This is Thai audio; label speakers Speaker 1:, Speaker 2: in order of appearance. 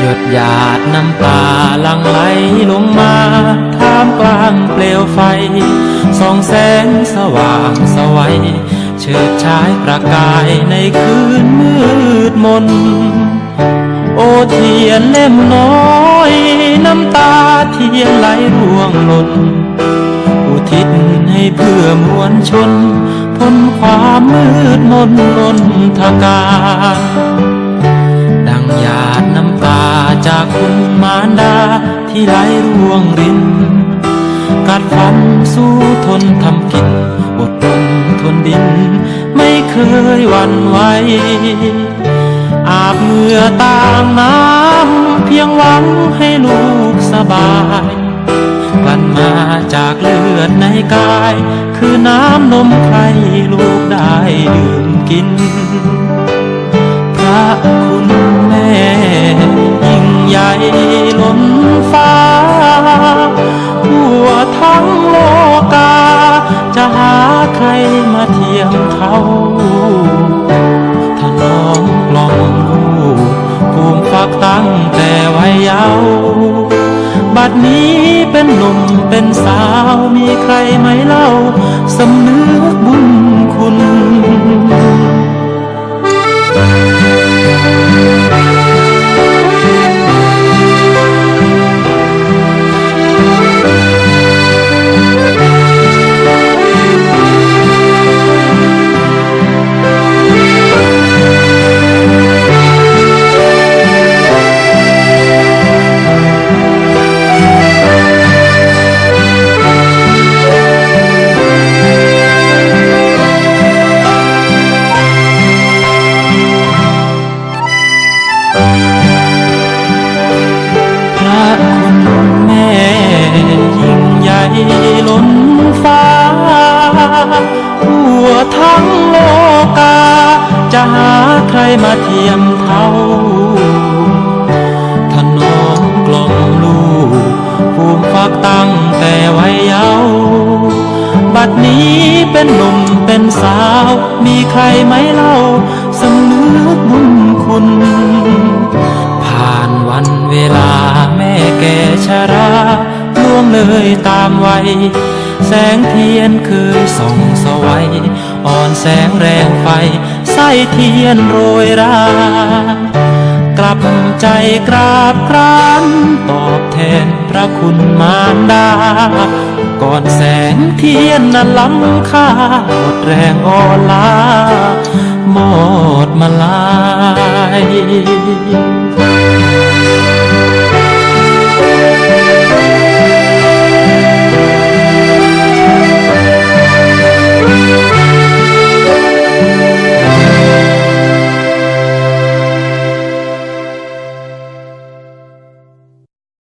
Speaker 1: หยดหยาดน้ำตาหลังไหลลงมาท่ามกลางเปลวไฟส่องแสงสว่างสวัยเฉิดฉายประกายในคืนมืดมน โอเทียนเล่มน้อย น้ำตาเทียนไหลร่วงหล่นอุทิศให้เพื่อมวลชนพ้นความมืดมนนนทกา จากคุณมารดาที่ไหลร่วงริน กัดฟันสู้ทนทำกินอดทนทนดิน ไม่เคยหวั่นไหวอาบเหงื่อตามน้ำเพียงหวังให้ลูกสบายกลั่นมาจากเลือดในกาย คือน้ำนมใครลูกได้ดื่มกิน ตั้งแต่วัยเยาว์บัดนี้เป็นหนุ่มเป็นสาวมีใครไหมเล่าสำนึก ทั้งโลกา จะหาใครมาเทียมเท่าถนอมกลมลูกภูมิฟักตั้งแต่วัยเยาว์บัดนี้เป็นหนุ่มเป็นสาว มีใครไหมเล่าสำนึกบุญคุณ ผ่านวันเวลาแม่แก่ชราล่วงเลยตามวัย แสงเทียนเคยส่องสวัยอ่อนแสงแรงไฟ ใส่เทียนโรยรากลับใจกราบกรานตอบแทนพระคุณมารดา ก่อนแสงเทียนนั้นล้ำค่าหมดแรงอ่อนล้าหมดมาลาย